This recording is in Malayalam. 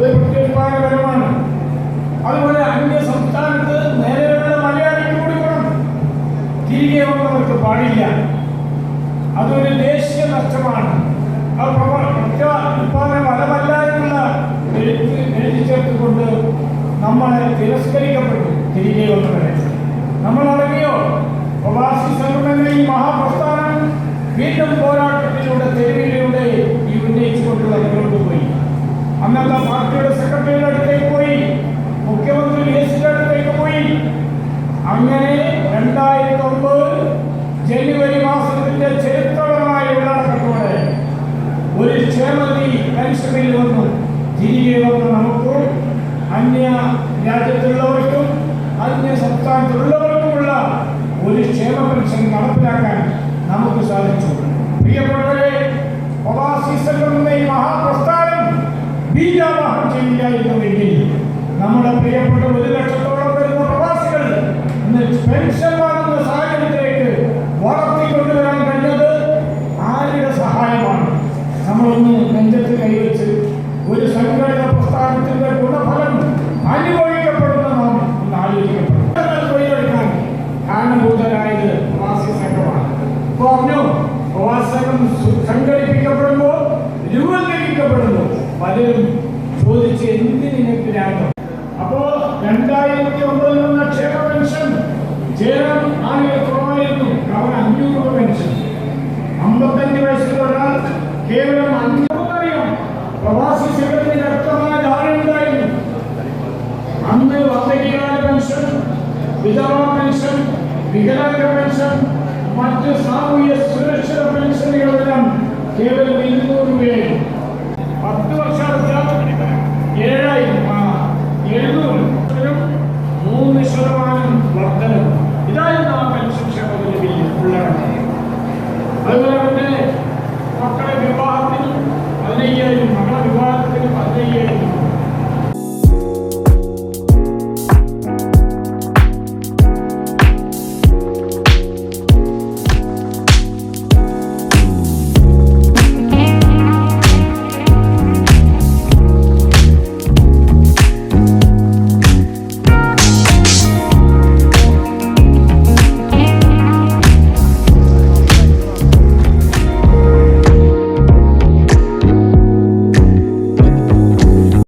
അത് പ്രത്യുത്പാദനപരമാണ് അതുപോലെ അന്യ സംസ്ഥാനത്ത് നേരെയുള്ള മലയാളിക്ക് കൊടുക്കണം തിരികെ വന്നവർക്ക് പാടില്ല. അതൊരു ദേശീയ നഷ്ടമാണ്. അത് പ്രത്യുത്പാദന ഫലമല്ല എന്നുള്ള എഴുതി ചേർത്തുകൊണ്ട് നമ്മൾ തിരസ്കരിക്കപ്പെട്ടു. തിരികെ വന്നവരെ നമ്മൾ അറിയോ? പ്രവാസി സംഘടനകളിൽ മഹാപ്രസ്ഥാനം വീണ്ടും പോരാട്ടത്തിലൂടെ തിരികെ നമുക്കും അന്യ രാജ്യത്തുള്ളവർക്കും അന്യ സംസ്ഥാനത്തുള്ളവർക്കുമുള്ള ഒരു ക്ഷേമ പെൻഷൻ നടപ്പിലാക്കാൻ നമുക്ക് സാധിച്ചു. പ്രിയപ്പെട്ടവരെ സംഘടന ഈ മഹാപ്രസ്ഥാനം ബീജാവാഹം ചെയ്യില്ലായിരുന്നുവെങ്കിൽ നമ്മുടെ പ്രിയപ്പെട്ട ഒരു ലക്ഷത്തോളം വരുന്ന പ്രവാസികൾ ഇന്ന് പെൻഷൻ വാങ്ങുന്ന സാഹചര്യത്തിലേക്ക് വളർത്തിക്കൊണ്ടുവരാൻ കഴിഞ്ഞത് ആരുടെ സഹായമാണ്? നമ്മളൊന്ന് നെഞ്ചത്ത് കൈവച്ച് ഒരു സംഘടന പ്രസ്ഥാനത്തിന്റെ ഗുണഫലം അനുഭവിക്കപ്പെടുന്ന നാം ഇന്ന് ആലോചിക്കപ്പെടും തൊഴിലെടുക്കാൻ കാരണഭൂതരായത് പ്രവാസി സംഘമാണ്. പറഞ്ഞു പ്രവാസി സംഘം സു- സംഘടിപ്പിക്കപ്പെടുമ്പോൾ രൂപീകരിക്കപ്പെടുന്നു പലരും ചോദിച്ച് എന്തിനു രാഗം അപ്പോ രണ്ടായിരത്തി ഒമ്പതിൽ വന്ന ക്ഷേമ പെൻഷൻ ചേരാൻ ആളുകൾ കുറവായിരുന്നു. കാരണം അഞ്ഞൂറ് പെൻഷൻ. അമ്പത്തഞ്ച് വയസ്സിൽ ഒരാൾ കേവലം പ്രവാസി സംഘത്തിന് വ്യക്തമായ ധാരണയുണ്ടായിരുന്നു അന്ന് വാർദ്ധക്യകാല പെൻഷൻ വിധവ പെൻഷൻ വികലാംഗ പെൻഷൻ മറ്റ് സാമൂഹ്യ സുരക്ഷാ പെൻഷനുകളെല്ലാം കേവലം ഇരുന്നൂറ് രൂപയായിരുന്നു പത്ത് വർഷം അടച്ചാൽ ഏഴായിരം എഴുന്നൂറ്. മൂന്ന് ശതമാനം വർധനം ഇതായിരുന്നു ആ പെൻഷൻ ക്ഷേമത്തിന് ബില്ല് ഉള്ളതാണ് അതുപോലെ തന്നെ മക്കളെ വിവാഹത്തിന് பதினையாயிரம் மகள விவாதத்துக்கு பதினையாயிரம்